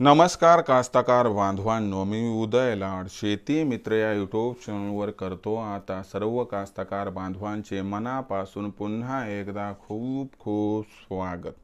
नमस्कार कास्तकार बांधवांनो मी उदय लाड शेती मित्र या यूट्यूब चॅनलवर करतो आता सर्व कास्तकार बांधवांचे मनापासून पुन्हा एकदा खूप खूप स्वागत.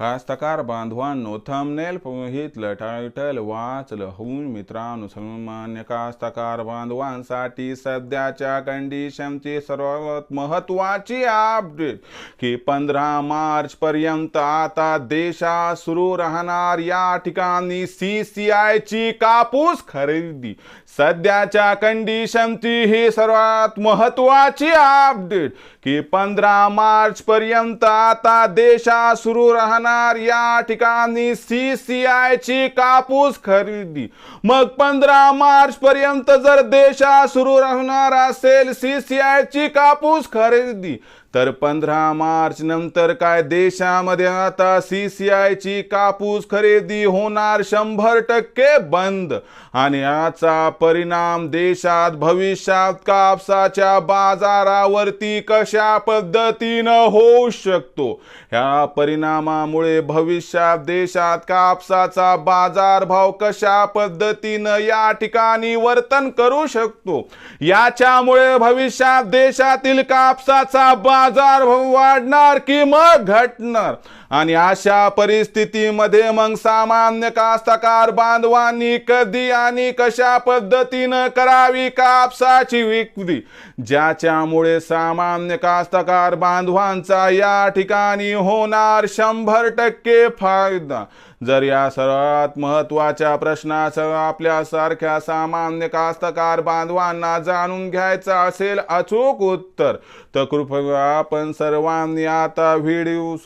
कास्तकार बांधवांनो थंबनेल पोहितलं टायटल वाचलं होऊन मित्रांनो सन्मान्य कास्तकार बांधवांसाठी सध्याच्या कंडिशनची सर्वात महत्वाची अपडेट की पंधरा मार्च पर्यंत आता देशात सुरू राहणार या ठिकाणी सी सी ची कापूस खरेदी. सध्याच्या कंडिशनची ही सर्वात महत्वाची अपडेट की पंधरा मार्च पर्यंत आता देशात सुरू राहणार या ठिकाणी सी सी ची कापूस खरेदी. मग पंधरा मार्च पर्यंत जर देशात सुरू राहणार असेल सी सी ची कापूस खरेदी तर पंधरा मार्च नंतर काय देशामध्ये आता सी सी आयची कापूस खरेदी होणार शंभर टक्के बंद. आणि याचा परिणाम देशात भविष्यात कापसाच्या बाजारावरती कशा पद्धतीनं होऊ शकतो? ह्या परिणामामुळे भविष्यात देशात कापसाचा बाजारभाव कशा पद्धतीनं या ठिकाणी वर्तन करू शकतो? याच्यामुळे भविष्यात देशातील कापसाचा बाजार बाजारभाव वाढणार की मग घटणार? आणि अशा परिस्थितीमध्ये मग सामान्य कास्तकार बांधवांनी कधी आणि कशा पद्धतीनं करावी कापसाची विक्री? ज्याच्यामुळे सामान्य कास्तकार बांधवांचा या ठिकाणी होणार शंभर टक्के फायदा. जर या सर्वात महत्त्वाच्या प्रश्नासह आपल्यासारख्या सामान्य कास्तकार बांधवांना जाणून घ्यायचं असेल अचूक उत्तर तर कृपया आपण सर्वांनी आता व्हिडिओ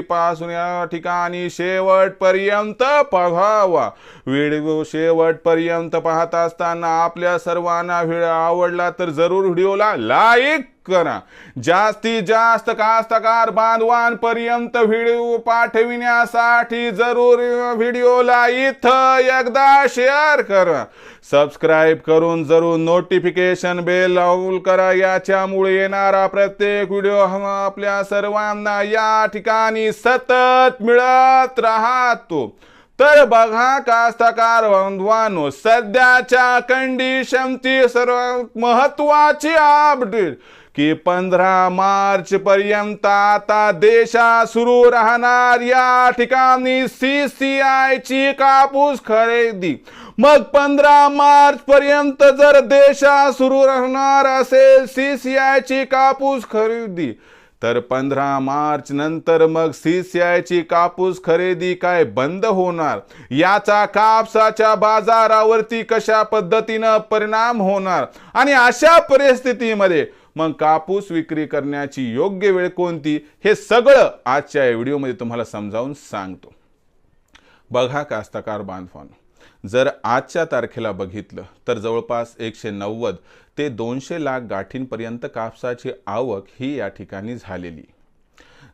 पासून या ठिकाणी शेवटपर्यंत पाहावा. व्हिडिओ शेवटपर्यंत पाहत असताना आपल्या सर्वांना व्हिडिओ आवडला तर जरूर व्हिडिओला लाईक करा. जास्तीत जास्त कास्तकार बांधवांपर्यंत व्हिडिओ पाठविण्यासाठी जरूर व्हिडिओला इथं एकदा शेअर करा. सबस्क्राईब करून जरूर नोटिफिकेशन बेल ऑल करा. याच्यामुळे येणारा प्रत्येक व्हिडिओ आपल्या सर्वांना. या ठिकाणी सतत मिळत राहतो. तर बघा कास्तकार बांधवानो सध्याच्या कंडिशनची सर्वात महत्वाची अपडेट की पंधरा मार्च पर्यंत आता देशात सुरू राहणार या ठिकाणी सी सी ची कापूस खरेदी. मग पंधरा मार्च पर्यंत जर देशात सुरू राहणार असेल सी सी ची कापूस खरेदी तर पंधरा मार्च नंतर मग सी सी ची कापूस खरेदी काय बंद होणार? याचा कापसाच्या बाजारावरती कशा पद्धतीनं परिणाम होणार? आणि अशा परिस्थितीमध्ये मग कापूस विक्री करण्याची योग्य वेळ कोणती? हे सगळं आजच्या या व्हिडिओमध्ये तुम्हाला समजावून सांगतो. बघा कास्तकार बांधवांनो जर आजच्या तारखेला बघितलं तर जवळपास एकशे नव्वद ते दोनशे लाख गाठींपर्यंत कापसाची आवक ही या ठिकाणी झालेली.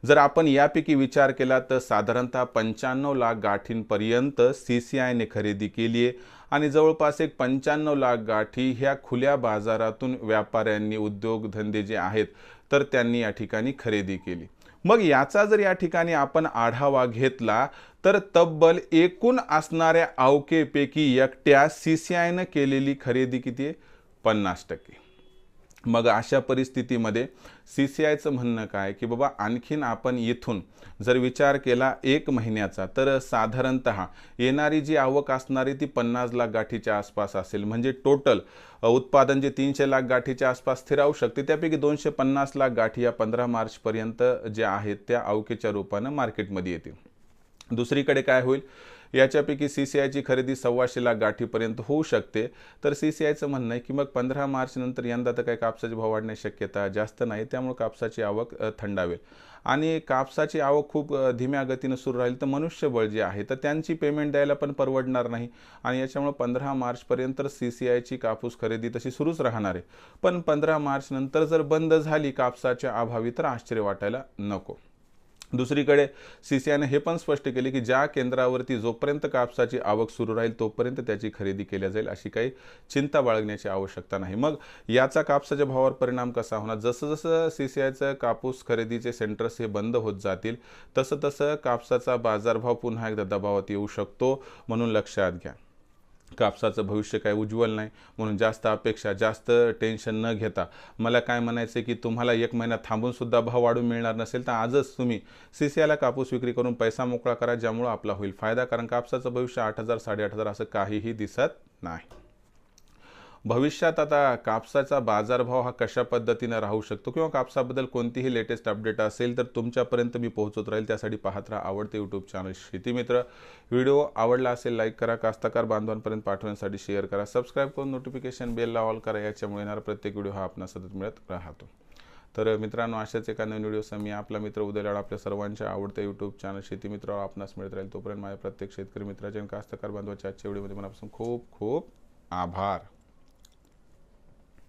जर आपण यापैकी विचार केला तर साधारणतः पंच्याण्णव लाख गाठींपर्यंत सी सी आयने खरेदी केली आहे. आणि जवळपास एक पंच्याण्णव लाख गाठी ह्या खुल्या बाजारातून व्यापाऱ्यांनी उद्योगधंदे जे आहेत तर त्यांनी या ठिकाणी खरेदी केली. मग याचा जर या ठिकाणी आपण आढावा घेतला तर तब्बल एकूण असणाऱ्या आवकेपैकी एकट्या सी सी आयनं केलेली खरेदी किती आहे? पन्नास टक्के. मग अशा परिस्थितीमध्ये सी सी आयचं म्हणणं काय? की बाबा आणखीन आपण इथून जर विचार केला एक महिन्याचा तर साधारणत येणारी जी आवक असणारी ती पन्नास लाख गाठीच्या आसपास असेल. म्हणजे टोटल उत्पादन जे तीनशे लाख गाठीच्या आसपास स्थिरावू शकते त्यापैकी दोनशे पन्नास लाख गाठी या पंधरा मार्चपर्यंत ज्या आहेत त्या अवकेच्या रूपानं मार्केटमध्ये येतील. दुसरीकडे काय होईल? याच्यापैकी सी सी आयची खरेदी सव्वाशे लाख गाठीपर्यंत होऊ शकते. तर सी सी आयचं म्हणणं आहे की मग पंधरा मार्चनंतर यंदा तर काही कापसाचे भाव वाढण्याची शक्यता जास्त नाही त्यामुळे कापसाची आवक थंडावेल. आणि कापसाची आवक खूप धीम्या गतीनं सुरू राहील तर मनुष्यबळ जे आहे तर त्यांची पेमेंट द्यायला पण परवडणार नाही. आणि याच्यामुळे पंधरा मार्चपर्यंत सी सी आयची कापूस खरेदी तशी सुरूच राहणार आहे. पण पंधरा मार्चनंतर जर बंद झाली कापसाच्या अभावी तर आश्चर्य वाटायला नको. दुसरीकडे सीसीआयने हे पण स्पष्ट केले की ज्या केंद्रावरती जोपर्यंत कापसाची आवक सुरू राहील तोपर्यंत त्याची खरेदी केल्या जाईल अशी काही चिंता बाळगण्याची आवश्यकता नाही. मग याचा कापसाच्या भावावर परिणाम कसा होणार? जसं जसं सीसीआयचं कापूस खरेदीचे सेंटर्स हे बंद होत जातील तसं तसं कापसाचा बाजारभाव पुन्हा एकदा दबावात येऊ शकतो म्हणून लक्षात घ्या. कापसाचं भविष्य काय उज्ज्वल नाही म्हणून जास्त अपेक्षा जास्त टेन्शन न घेता. मला काय म्हणायचं की तुम्हाला एक महिना थांबूनसुद्धा भाव वाढून मिळणार नसेल तर आजच तुम्ही सी सी आयला कापूस विक्री करून पैसा मोकळा करा ज्यामुळं आपला होईल फायदा. कारण कापसाचं भविष्य आठ हजार साडेआठ हजार असं काहीही दिसत नाही. भविष्यात आता कापसाचा बाजारभाव हा कशा पद्धतीनं राहू शकतो किंवा कापसाबद्दल कोणतीही लेटेस्ट अपडेट असेल तर तुमच्यापर्यंत मी पोहोचत राहील त्यासाठी पाहत राहा आवडते यूट्यूब चॅनल शेतीमित्र व्हिडिओ आवडला असेल लाईक करा. कास्तकार बांधवांपर्यंत पाठवण्यासाठी शेअर करा. सबस्क्राईब करून नोटिफिकेशन बेलला ऑल करा. याच्यामुळे येणारा प्रत्येक व्हिडिओ हा आपण सतत मिळत राहतो. तर मित्रांनो अशाच एका नवीन व्हिडिओसह मी आपला मित्र उदयलाड आपल्या सर्वांच्या आवडत्या यूट्यूब चॅनल शेती मित्रावर आपणास मिळत राहील. तोपर्यंत माझ्या प्रत्येक शेतकरी मित्राच्या आणि कास्तकार बांधवाच्या आजच्या व्हिडिओमध्ये मनापासून खूप खूप आभार.